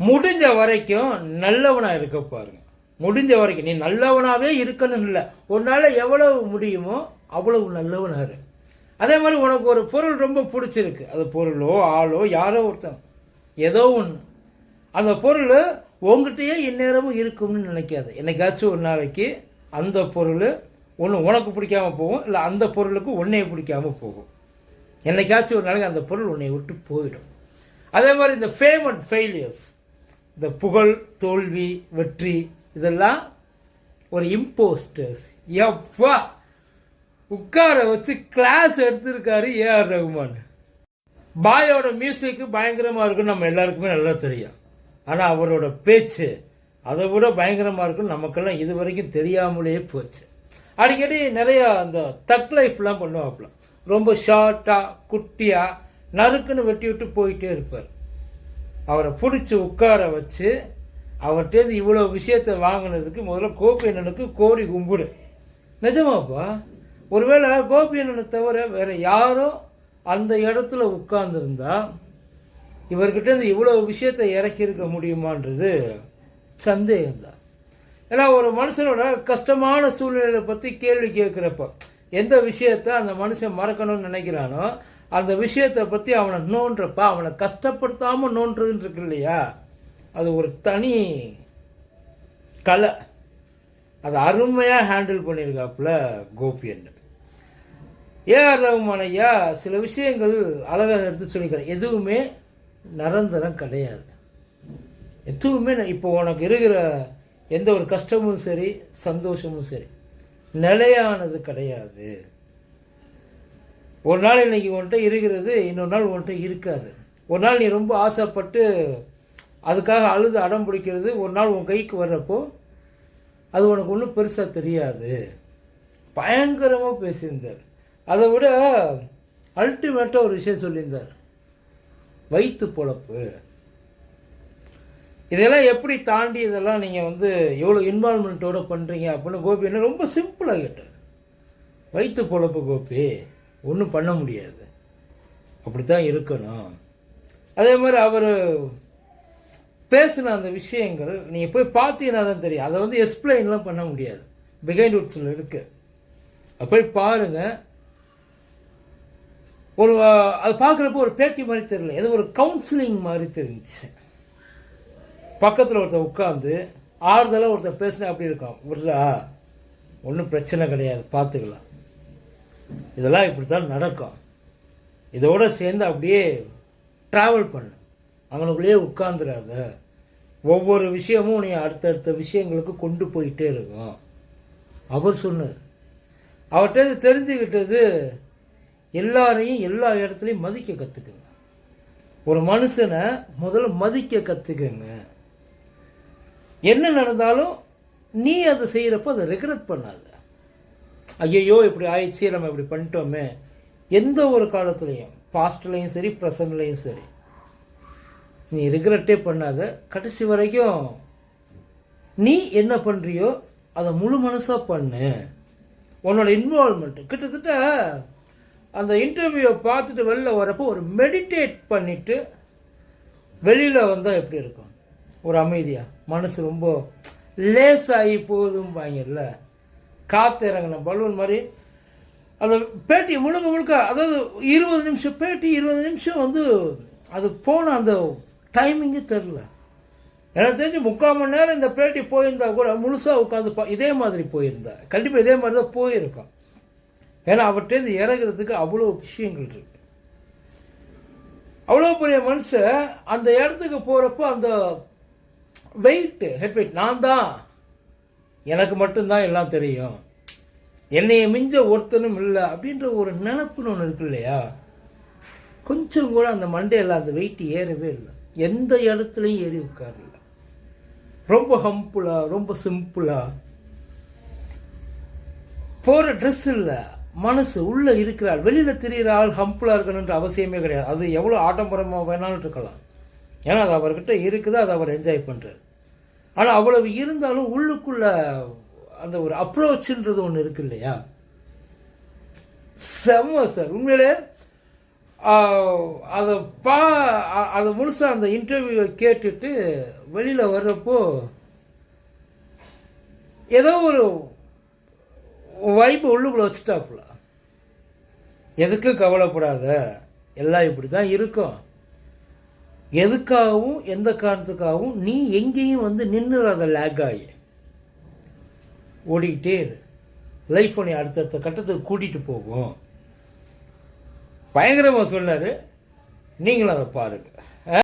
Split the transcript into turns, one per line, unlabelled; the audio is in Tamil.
முடிஞ்ச வரைக்கும் நல்லவனாக இருக்க பாருங்க. முடிஞ்ச வரைக்கும் நீ நல்லவனாகவே இருக்கணும்னு இல்லை. உன்னால் எவ்வளவு முடியுமோ அவ்வளவு நல்லவனாக இரு. அதே மாதிரி உனக்கு ஒரு பொருள் ரொம்ப பிடிச்சிருக்கு. அது பொருளோ ஆளோ யாரோ ஒருத்தன். ஏதோ ஒன்று அந்த பொருள் உங்ககிட்டயே இந்நேரமும் இருக்கும்னு நினைக்காது. என்னைக்காச்சும் ஒரு நாளைக்கு அந்த பொருள் ஒன்று உனக்கு பிடிக்காம போகும் இல்லை அந்த பொருளுக்கு உன்னைய பிடிக்காம போகும். என்னைக்காச்சும் ஒரு நாளைக்கு அந்த பொருள் உன்னை விட்டு போயிடும். அதே மாதிரி இந்த ஃபேம் அண்ட் ஃபெயிலியர்ஸ் இந்த புகழ் தோல்வி வெற்றி இதெல்லாம் ஒரு இம்போஸ்டர்ஸ் எப்பா உட்கார வச்சு கிளாஸ் எடுத்திருக்காரு ஏஆர் ரகுமான். பாயோட மியூசிக்கு பயங்கரமாக இருக்குன்னு நம்ம எல்லாருக்குமே நல்லா தெரியும். ஆனால் அவரோட பேச்சு அதை விட பயங்கரமாக இருக்குன்னு நமக்கெல்லாம் இது வரைக்கும் தெரியாமலே போச்சு. அடிக்கடி நிறையா அந்த தக் லைஃப்லாம் பண்ணுவாப்புல. ரொம்ப ஷார்ட்டாக குட்டியாக நறுக்குன்னு வெட்டி விட்டு போயிட்டே இருப்பார். அவரை பிடிச்சி உட்கார வச்சு அவர்கிட்டேருந்து இவ்வளோ விஷயத்தை வாங்கினதுக்கு முதல்ல கோபி அண்ணனுக்கு கோடி கும்பிடு. நிஜமாப்பா? ஒருவேளை கோபி அண்ணனை தவிர வேறு யாரும் அந்த இடத்துல உட்கார்ந்துருந்தா இவர்கிட்டேருந்து இவ்வளோ விஷயத்தை இறக்கியிருக்க முடியுமான்றது சந்தேகம்தான். ஏன்னா ஒரு மனுஷனோட கஷ்டமான சூழ்நிலையை பற்றி கேள்வி கேட்குறப்ப எந்த விஷயத்த அந்த மனுஷன் மறக்கணும்னு நினைக்கிறானோ அந்த விஷயத்தை பற்றி அவனை நோன்றப்ப அவனை கஷ்டப்படுத்தாமல் நோன்றதுன்னு இருக்கு இல்லையா? அது ஒரு தனி கலை. அதை அருமையாக ஹேண்டில் பண்ணியிருக்காப்புல கோபியன் ஏஆர் ரகுமான் ஐயா சில விஷயங்கள் அழகாக எடுத்து சொல்லிக்கிறேன் எதுவுமே நிரந்தரம் கிடையாது. எதுவுமே இப்போ உனக்கு இருக்கிற எந்த ஒரு கஷ்டமும் சரி சந்தோஷமும் சரி நிலையானது கிடையாது. ஒரு நாள் இன்றைக்கி உன்கிட்ட இருக்கிறது இன்னொரு நாள் உன்கிட்ட இருக்காது. ஒரு நாள் நீ ரொம்ப ஆசைப்பட்டு அதுக்காக அழுது அடம் பிடிக்கிறது ஒரு நாள் உன் கைக்கு வர்றப்போ அது உனக்கு ஒன்றும் பெருசாக தெரியாது. பயங்கரமாக பேசியிருந்தார். அதை விட அல்டிமேட்டாக ஒரு விஷயம் சொல்லியிருந்தார். வயிற்று பொழப்பு. இதெல்லாம் எப்படி தாண்டி இதெல்லாம் நீங்கள் வந்து எவ்வளோ இன்வால்மெண்ட்டோடு பண்ணுறீங்க அப்படின்னு கோபி என்ன ரொம்ப சிம்பிளாக கேட்டார். வயிற்று பொழப்பு கோபி. ஒன்றும் பண்ண முடியாது. அப்படி தான் இருக்கணும். அதே மாதிரி அவர் பேசின அந்த விஷயங்கள் நீங்கள் போய் பார்த்தீங்கன்னா தான் தெரியும். அதை வந்து எக்ஸ்பிளைன்லாம் பண்ண முடியாது. பிகைண்ட் உட்ஸில் இருக்குது அது போய் பாருங்கள் ஒரு அது பார்க்குறப்போ ஒரு பேட்டி மாதிரி தெரியல. ஏதோ ஒரு கவுன்சிலிங் மாதிரி தெரிஞ்சிச்சு. பக்கத்தில் ஒருத்தர் உட்காந்து ஆறுதலாக ஒருத்தன் பேசினா அப்படி இருக்கான் விடுறா. ஒன்றும் பிரச்சனை கிடையாது. பார்த்துக்கலாம். இதெல்லாம் இப்படி தான் நடக்கும். இதோட சேர்ந்து அப்படியே ட்ராவல் பண்ணு. அவனுக்குள்ளேயே உட்காந்துடாத ஒவ்வொரு விஷயமும் நீ அடுத்தடுத்த விஷயங்களுக்கு கொண்டு போயிட்டே இருக்கும். அவர் சொன்னது. அவர்கிட்ட தெரிஞ்சுக்கிட்டது எல்லாரையும் எல்லா இடத்துலையும் மதிக்க கற்றுக்குங்க ஒரு மனுஷனை முதல்ல மதிக்க கற்றுக்குங்க என்ன நடந்தாலும் நீ அதை செய்கிறப்போ அதை ரெக்ரெட் பண்ணாத. ஐயையோ இப்படி ஆயிடுச்சு நம்ம இப்படி பண்ணிட்டோமே. எந்த ஒரு காலத்துலேயும் பாஸ்ட்லேயும் சரி ப்ரெசன்ட்லேயும் சரி. நீ ரிக்ரெட்டே பண்ணாத. கடைசி வரைக்கும் நீ என்ன பண்ணுறியோ அதை முழு மனசாக பண்ணு. உன்னோட இன்வால்மெண்ட்டு கிட்டத்தட்ட அந்த இன்டர்வியூவை பார்த்துட்டு வெளில வரப்போ ஒரு மெடிடேட் பண்ணிவிட்டு வெளியில் வந்தால் எப்படி இருக்கும்? ஒரு அமைதியாக மனசு ரொம்ப லேசாகி போகுதும்பாங்கல்ல. காற்று இறங்கின பலூன் மாதிரி. அந்த பேட்டி முழுக்க முழுக்க அதாவது இருபது நிமிஷம் பேட்டி இருபது நிமிஷம் வந்து அது போன அந்த டைமிங்கே தெரில எனக்கு தெரிஞ்சு முக்கால் மணி நேரம் இந்த பேட்டி போயிருந்தா கூட முழுசாக உட்காந்து பா இதே மாதிரி போயிருந்தா. கண்டிப்பாக இதே மாதிரி தான் போயிருக்கான் ஏன்னா அவர்கிட்டேருந்து இறங்குறதுக்கு அவ்வளோ விஷயங்கள் இருக்கு. அவ்வளோ பெரிய மனுஷன் அந்த இடத்துக்கு போகிறப்போ அந்த வெயிட்டு ஹெட் வெயிட் நான் தான் எனக்கு மட்டும்தான் எல்லாம் தெரியும். என்னையை மிஞ்ச ஒருத்தனும் இல்லை அப்படின்ற ஒரு நினப்புன்னு ஒன்று இருக்கு இல்லையா? கொஞ்சம் கூட அந்த மண்டையில் அந்த வெயிட் ஏறவே இல்லை. எந்த இடத்துலையும் ஏறி உட்காரல. ரொம்ப ஹம்புலா ரொம்ப சிம்பிளா போகிற ட்ரெஸ் இல்லை. மனசு உள்ளே இருக்கிறாள். வெளியில் தெரிகிற ஆள் ஹம்புலாக இருக்கணுன்ற அவசியமே கிடையாது. அது எவ்வளோ ஆடம்பரமாக வேணாலும் இருக்கலாம். ஏன்னா அது அவர்கிட்ட இருக்குது? அதை அவர் என்ஜாய் பண்ணுறாரு ஆனால் அவ்வளவு இருந்தாலும் உள்ளுக்குள்ள அந்த ஒரு அப்ரோச்சுன்றது ஒன்று இருக்கு இல்லையா? செம்ம சார். உண்மையிலே அதை பா அதை முழுசாக அந்த இன்டர்வியூவை கேட்டுட்டு வெளியில் வர்றப்போ ஏதோ ஒரு வைப்பு உள்ளுக்குள்ளே வச்சுட்டாப்புல. எதுக்கும் கவலைப்படாத. எல்லாம் இப்படி தான் இருக்கும். எதுக்காகவும் எந்த காரணத்துக்காகவும் நீ எங்கேயும் வந்து நின்றுடாத லேக் ஆகி ஓடிக்கிட்டே இரு. லைஃப் உன்னை அடுத்தடுத்த கட்டத்துக்கு கூட்டிகிட்டு போகும். பயங்கரமாக சொன்னார். நீங்களும் அதை பாருங்கள்